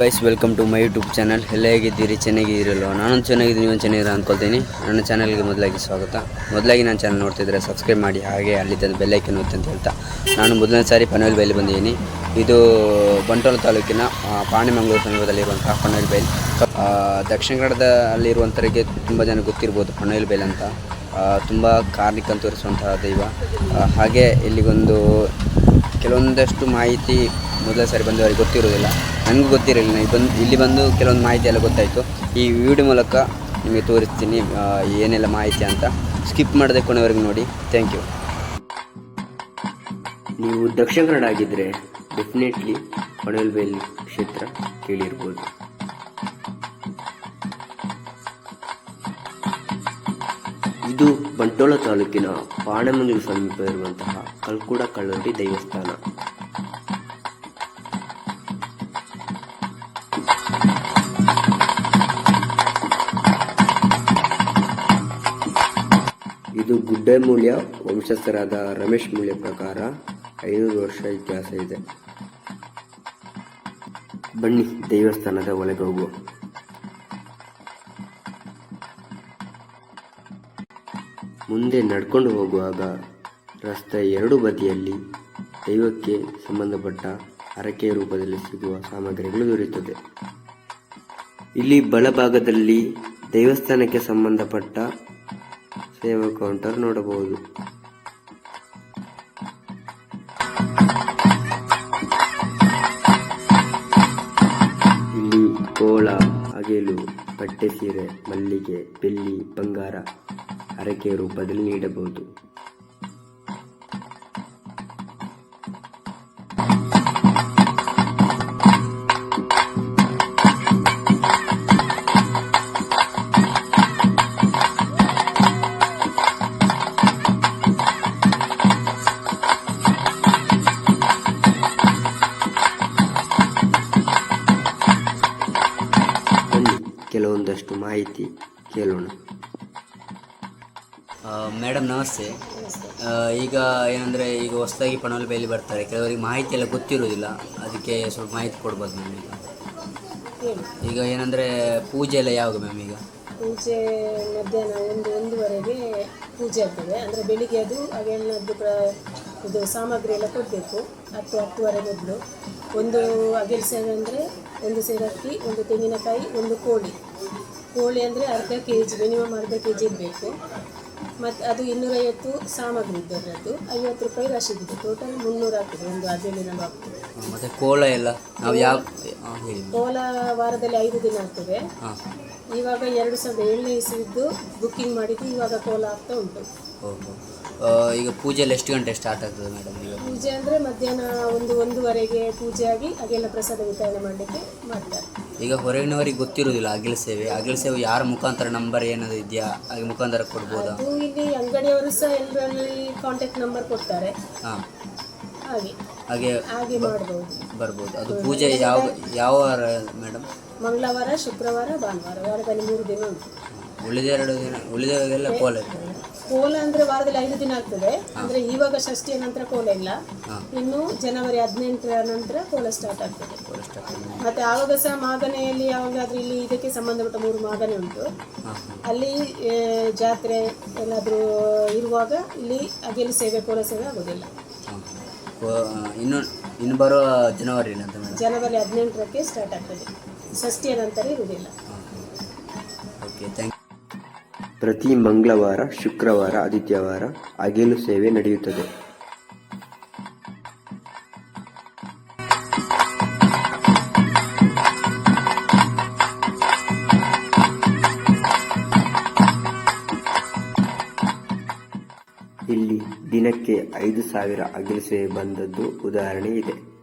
Guys welcome to my YouTube channel ಎಲ್ಲ ಹೇಗಿದ್ದೀರಿ? ಚೆನ್ನಾಗಿದ್ದೀರಲ್ವ? ನಾನು ಚೆನ್ನಾಗಿದ್ದೀನಿ ನೀವು ಚೆನ್ನಾಗಿರೋ ಅಂದ್ಕೊಳ್ತೀನಿ ನನ್ನ ಚಾನಲ್ಗೆ ಮೊದಲಾಗಿ ಸ್ವಾಗತ. ಮೊದಲಾಗಿ ನಾನು ಚಾನಲ್ ನೋಡ್ತಿದ್ರೆ ಸಬ್ಸ್ಕ್ರೈಬ್ ಮಾಡಿ, ಹಾಗೆ ಅಲ್ಲಿದ್ದ ಬೆಲ್ಲೈಕನ್ ಒತ್ತಿ ಅಂತ ಹೇಳ್ತಾ. ನಾನು ಮೊದಲನೇ ಸಾರಿ ಪನವೇಲ್ ಬೈಲಿ ಬಂದಿದ್ದೀನಿ. ಇದು ಬಂಟ್ವಾಳ ತಾಲೂಕಿನ ಪಾಣಿಮಂಗ್ಳೂರು ಸಮೀಪದಲ್ಲಿರುವಂತಹ ಪನವೇಲ್ ಬೈಲ್. ದಕ್ಷಿಣ ಕನ್ನಡದಲ್ಲಿರುವಂಥವರಿಗೆ ತುಂಬ ಜನ ಗೊತ್ತಿರ್ಬೋದು ಪನವೇಲ್ ಬೈಲ್ ಅಂತ. ತುಂಬ ಕಾರ್ಮಿಕ ತೋರಿಸುವಂತಹ ದೈವ. ಹಾಗೆ ಇಲ್ಲಿಗೊಂದು ಕೆಲವೊಂದಷ್ಟು ಮಾಹಿತಿ ಮೊದಲ ಸಾರಿ ಬಂದವರಿಗೆ ಗೊತ್ತಿರೋದಿಲ್ಲ ನನಗೂ ಗೊತ್ತಿರಲಿಲ್ಲ. ಇಲ್ಲಿ ಬಂದು ಇಲ್ಲಿ ಬಂದು ಕೆಲವೊಂದು ಮಾಹಿತಿ ಎಲ್ಲ ಗೊತ್ತಾಯಿತು. ಈ ವಿಡಿಯೋ ಮೂಲಕ ನಿಮಗೆ ತೋರಿಸ್ತೀನಿ ಏನೆಲ್ಲ ಮಾಹಿತಿ ಅಂತ. ಸ್ಕಿಪ್ ಮಾಡದೆ ಕೊನೆವರೆಗೆ ನೋಡಿ. ಥ್ಯಾಂಕ್ ಯು ನೀವು ದಕ್ಷಿಣ ಕನ್ನಡ ಆಗಿದ್ದರೆ ಡೆಫಿನೆಟ್ಲಿ ಹೊಣೆಲ್ಬೇಲಿ ಕ್ಷೇತ್ರ ಕೇಳಿರ್ಬೋದು. ಇದು ಬಂಟೋಳ ತಾಲೂಕಿನ ಪಾಣಮಂಗಲ ಸಮೀಪ ಇರುವಂತಹ ಕಲ್ಕುಡ ಕಳ್ಳಂಟಿ ದೇವಸ್ಥಾನ. ಇದು ಗುಡ್ಡಮೂಲ್ಯ ವಂಶಸ್ಥರಾದ ರಮೇಶ್ ಮೂಲ್ಯ ಪ್ರಕಾರ ಐನೂರು ವರ್ಷ ಇತಿಹಾಸ ಇದೆ. ಬನ್ನಿ ದೇವಸ್ಥಾನದ ಒಳಗೆ ಹೋಗುವ. ಮುಂದೆ ನಡ್ಕೊಂಡು ಹೋಗುವಾಗ ರಸ್ತೆ ಎರಡು ಬದಿಯಲ್ಲಿ ದೈವಕ್ಕೆ ಸಂಬಂಧಪಟ್ಟ ಹರಕೆಯ ರೂಪದಲ್ಲಿ ಸಿಗುವ ಸಾಮಗ್ರಿಗಳು ದೊರೆಯುತ್ತದೆ. ಇಲ್ಲಿ ಬಲಭಾಗದಲ್ಲಿ ದೇವಸ್ಥಾನಕ್ಕೆ ಸಂಬಂಧಪಟ್ಟ ಸೇವಾ ಕೌಂಟರ್ ನೋಡಬಹುದು. ಇಲ್ಲಿ ಕೋಳ ಅಗೆಲು ಬಟ್ಟೆ ಸೀರೆ ಮಲ್ಲಿಗೆ ಬೆಳ್ಳಿ ಬಂಗಾರ ಹರಕೆ ರೂಪದಲ್ಲಿ ನೀಡಬಹುದು. ಕೆಲವೊಂದಷ್ಟು ಮಾಹಿತಿ ಕೇಳೋಣ. ಮೇಡಮ್ ನಮಸ್ತೆ. ಈಗ ಏನಂದರೆ ಈಗ ಹೊಸದಾಗಿ ಪಣವಲ್ಬೆಯಲ್ಲಿ ಬೇಲಿ ಬರ್ತಾರೆ. ಕೆಲವರಿಗೆ ಮಾಹಿತಿ ಎಲ್ಲ ಗೊತ್ತಿರೋದಿಲ್ಲ ಅದಕ್ಕೆ ಸ್ವಲ್ಪ ಮಾಹಿತಿ ಕೊಡ್ಬೋದು ಮ್ಯಾಮ್ ಈಗ. ಹೇಳಿ ಈಗ ಏನಂದರೆ ಪೂಜೆ ಎಲ್ಲ ಯಾವಾಗ ಮ್ಯಾಮ್ ಈಗ? ಪೂಜೆ ಮಧ್ಯಾಹ್ನ ಒಂದು ಒಂದೂವರೆಗೆ ಪೂಜೆ ಆಗ್ತದೆ. ಅಂದರೆ ಬೆಳಿಗ್ಗೆ ಅದು ಅಗೆಲ್ಲದ್ದು ಪ್ರ ಇದು ಸಾಮಗ್ರಿ ಎಲ್ಲ ಕೊಡಬೇಕು. ಹತ್ತು ಹತ್ತುವರೆ ಮೊದಲು. ಒಂದು ಅಗೆಲ್ಸೆ ಸೇವೆ ಅಂದರೆ ಒಂದು ಸೇರಕ್ಕಿ ಒಂದು ತೆಂಗಿನಕಾಯಿ ಒಂದು ಕೋಳಿ. ಕೋಳಿ ಅಂದರೆ ಅರ್ಧ ಕೆ ಜಿ ಮಿನಿಮಮ್ ಅರ್ಧ ಕೆ ಜಿ ಇರಬೇಕು. ಮತ್ತು ಅದು ಇನ್ನೂರೈವತ್ತು ಸಾಮಗ್ರಿ ಇದ್ದದ್ದು ಐವತ್ತು ರೂಪಾಯಿ ರಶೀದಿದೆ ಟೋಟಲ್ ಮುನ್ನೂರು ಆಗ್ತದೆ ಒಂದು ಅದೇ ಆಗ್ತದೆ. ಮತ್ತೆ ಕೋಲ ಎಲ್ಲ ನಾವು ಯಾವ ಕೋಲ ವಾರದಲ್ಲಿ ಐದು ದಿನ ಆಗ್ತದೆ. ಇವಾಗ ಎರಡು ಸಾವಿರದ ಏಳನೇ ಇಸಿದ್ದು ಬುಕ್ಕಿಂಗ್ ಮಾಡಿದ್ದು ಇವಾಗ ಕೋಲ ಆಗ್ತಾ ಉಂಟು. ಈಗ ಪೂಜೆ ಎಲ್ಲ ಎಷ್ಟು ಗಂಟೆ ಸ್ಟಾರ್ಟ್ ಆಗ್ತದೆ ಮೇಡಮ್ ಈಗ ಪೂಜೆ ಅಂದರೆ ಮಧ್ಯಾಹ್ನ ಒಂದು ಒಂದೂವರೆಗೆ ಪೂಜೆ ಆಗಿ ಹಾಗೆಲ್ಲ ಪ್ರಸಾದ ವಿತರಣೆ ಮಾಡಲಿಕ್ಕೆ ಮಾಡ್ತಾರೆ. ಈಗ ಹೊರಗಿನವರಿಗೆ ಗೊತ್ತಿರೋದಿಲ್ಲ ಅಗಿಲ ಸೇವೆ. ಅಗಿಲ ಸೇವೆ ಯಾರ ಮುಖಾಂತರ ನಂಬರ್ ಏನಾದ್ರು ಇದೆಯಾ? ಹಾಗೆ ಮುಖಾಂತರ ಕೊಡ್ಬೋದಾ? ಅದು ಇಲ್ಲಿ ಅಂಗಡಿಯವರು ಸಹ ಎಲ್ಲರಲ್ಲಿ ಕಾಂಟ್ಯಾಕ್ಟ್ ನಂಬರ್ ಕೊಡ್ತಾರೆ. ಹಾಂ. ಹಾಗೆ. ಹಾಗೆ ಹಾಗೆ ಮಾಡ್ಬೋದು. ಬರ್ಬೋದು. ಅದು ಪೂಜೆ ಯಾವ ಯಾವ ವಾರ ಮೇಡಮ್ ಮಂಗಳವಾರ ಶುಕ್ರವಾರ ಭಾನುವಾರ ವಾರದಲ್ಲಿ ಮೂರು ದಿನ ಉಂಟು. ಉಳಿದೆರಡು ದಿನ ಉಳಿದೆಲ್ಲ ಕೋಲ ಇರ್ತದೆ ಕೋಲ ಅಂದ್ರೆ ವಾರದಲ್ಲಿ ಐದು ದಿನ ಆಗ್ತದೆ. ಅಂದ್ರೆ ಇವಾಗ ಷಷ್ಠಿಯ ನಂತರ ಕೋಲ ಇಲ್ಲ. ಇನ್ನು ಜನವರಿ ಹದಿನೆಂಟರ ನಂತರ ಕೋಲ ಸ್ಟಾರ್ಟ್ ಆಗ್ತದೆ. ಮತ್ತೆ ಆವಾಗ ಸಹ ಮಾಗನೆಯಲ್ಲಿ ಯಾವಾಗಾದ್ರೂ ಇಲ್ಲಿ ಇದಕ್ಕೆ ಸಂಬಂಧಪಟ್ಟ ಮೂರು ಮಾಗನೆ ಉಂಟು. ಅಲ್ಲಿ ಜಾತ್ರೆ ಎಲ್ಲಾದರೂ ಇರುವಾಗ ಇಲ್ಲಿ ಅಗೆಲು ಸೇವೆ ಕೋಲ ಸೇವೆ ಆಗೋದಿಲ್ಲ. ಇನ್ನು ಇನ್ನು ಬರುವ ಜನವರಿ ಜನವರಿ ಹದಿನೆಂಟರಕ್ಕೆ ಸ್ಟಾರ್ಟ್ ಆಗ್ತದೆ. ಷಷ್ಠಿಯ ನಂತರ ಇರುವುದಿಲ್ಲ. ಓಕೆ ಥ್ಯಾಂಕ್ ಪ್ರತಿ ಮಂಗಳವಾರ, ಶುಕ್ರವಾರ, ಆದಿತ್ಯವಾರ ಅಗೆಲು ಸೇವೆ ನಡೆಯುತ್ತದೆ. ಇಲ್ಲಿ ದಿನಕ್ಕೆ ಐದು ಸಾವಿರ ಅಗಿಲು ಸೇವೆ ಬಂದದ್ದು ಉದಾಹರಣೆ ಇದೆ.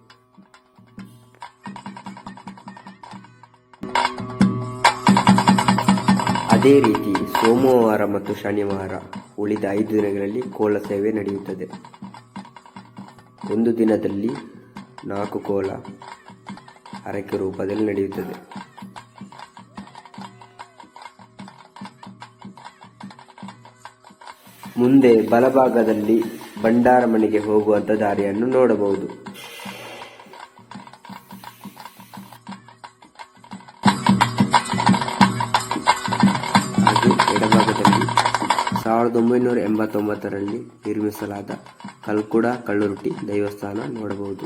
ಅದೇ ರೀತಿ ಸೋಮವಾರ ಮತ್ತು ಶನಿವಾರ ಉಳಿದ ಐದು ದಿನಗಳಲ್ಲಿ ಕೋಲ ಸೇವೆ ನಡೆಯುತ್ತದೆ. ಒಂದು ದಿನದಲ್ಲಿ ನಾಲ್ಕು ಕೋಲ ಹರಕೆ ರೂಪದಲ್ಲಿ ನಡೆಯುತ್ತದೆ. ಮುಂದೆ ಬಲಭಾಗದಲ್ಲಿ ಭಂಡಾರ ಮನೆಗೆ ಹೋಗುವಂತ ದಾರಿಯನ್ನು ನೋಡಬಹುದು. ಎಡಭಾಗದಲ್ಲಿ ಸಾವಿರದ ಒಂಬೈನೂರ ಎಂಬತ್ತೊಂಬತ್ತರಲ್ಲಿ ನಿರ್ಮಿಸಲಾದ ಕಲ್ಕುಡ ಕಳ್ಳುರೊಟ್ಟಿ ದೇವಸ್ಥಾನ ನೋಡಬಹುದು.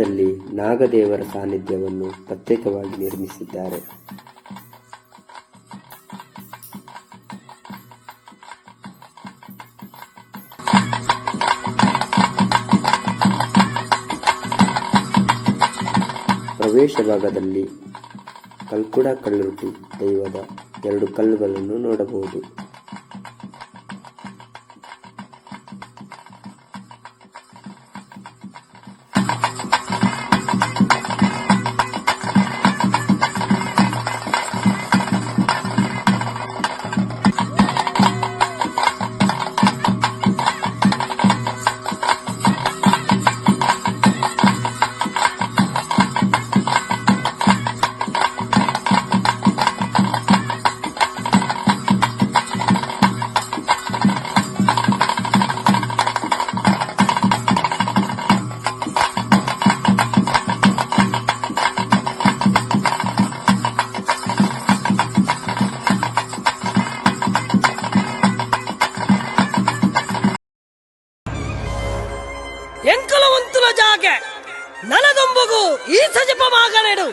ಪಕ್ಕದಲ್ಲಿ ನಾಗದೇವರ ಸಾನ್ನಿಧ್ಯವನ್ನು ಪ್ರತ್ಯೇಕವಾಗಿ ನಿರ್ಮಿಸಿದ್ದಾರೆ. ಪ್ರವೇಶ ಭಾಗದಲ್ಲಿ ಕಲ್ಕುಡ ಕಲ್ಲುರುಟಿ ದೈವದ ಎರಡು ಕಲ್ಲುಗಳನ್ನು ನೋಡಬಹುದು. ജാകെ ಈ ಸಜಿಪ സജപമാകണേടു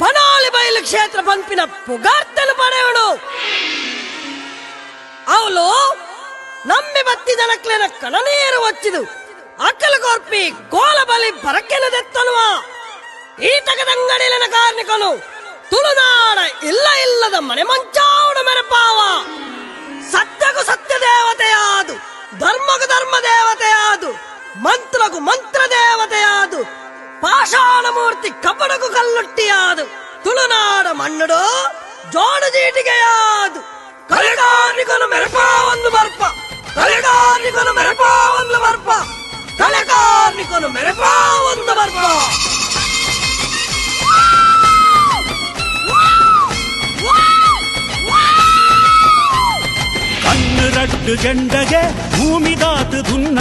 ಪನಾಲಿ ಬಯಲು ಕ್ಷೇತ್ರ ಪಂಪಿನ ಪುಗಾರ್ತಲು പടയണു ಅವಳು ನಮ್ಮಿ ಬತ್ತಿ ಜನಕ್ಲೆನ ಕಣನೀರು ಒಚ್ಚಿದು. ಅಕ್ಕಲ ಕೊರ್ಪಿ ಗೋಲ ಬಲಿ ಬರಕೆನದೆತ್ತನುವ ಈ ತಗದಂಗಡಿಲಿನ ಕಾರ್ಮಿಕನು ತುಳುನಾಡ ಇಲ್ಲ ಇಲ್ಲದ ಮನೆ ಮಂಚಾವಣ ಮೆರಪಾವ. ಸತ್ಯಗು ಸತ್ಯ ದೇವತೆಯಾದು ಧರ್ಮಗು ಧರ್ಮ ದೇವತೆಯಾದು ಮಂತ್ರಗು ಮಂತ್ರ ದೇವತೆಯಾದು ಪಾಷಾಣ ಮೂರ್ತಿ ಕಬ್ಬಡಗೂ ಕಲ್ಲುಟ್ಟಿಯಾದು ತುಳುನಾಡ ಮಣ್ಣುಡು ಜೋಡು ಜೀಟಿಗೆಯಾದು ಕಲೆಗಾರಿಕನು ಮೆರಪ ಒಂದು ಬರ್ಪ ಕಲೆಗಾರಿಕನು ಮೆರಪ ಒಂದು ಬರ್ಪ ಕಲೆಗಾರಿಕನು ಮೆರಪ ಒಂದು ಬರ್ಪ ಕಣ್ಣು ರಟ್ಟು ಜಂಡಗೆ ಭೂಮಿ ದಾತು ದುನ್ನ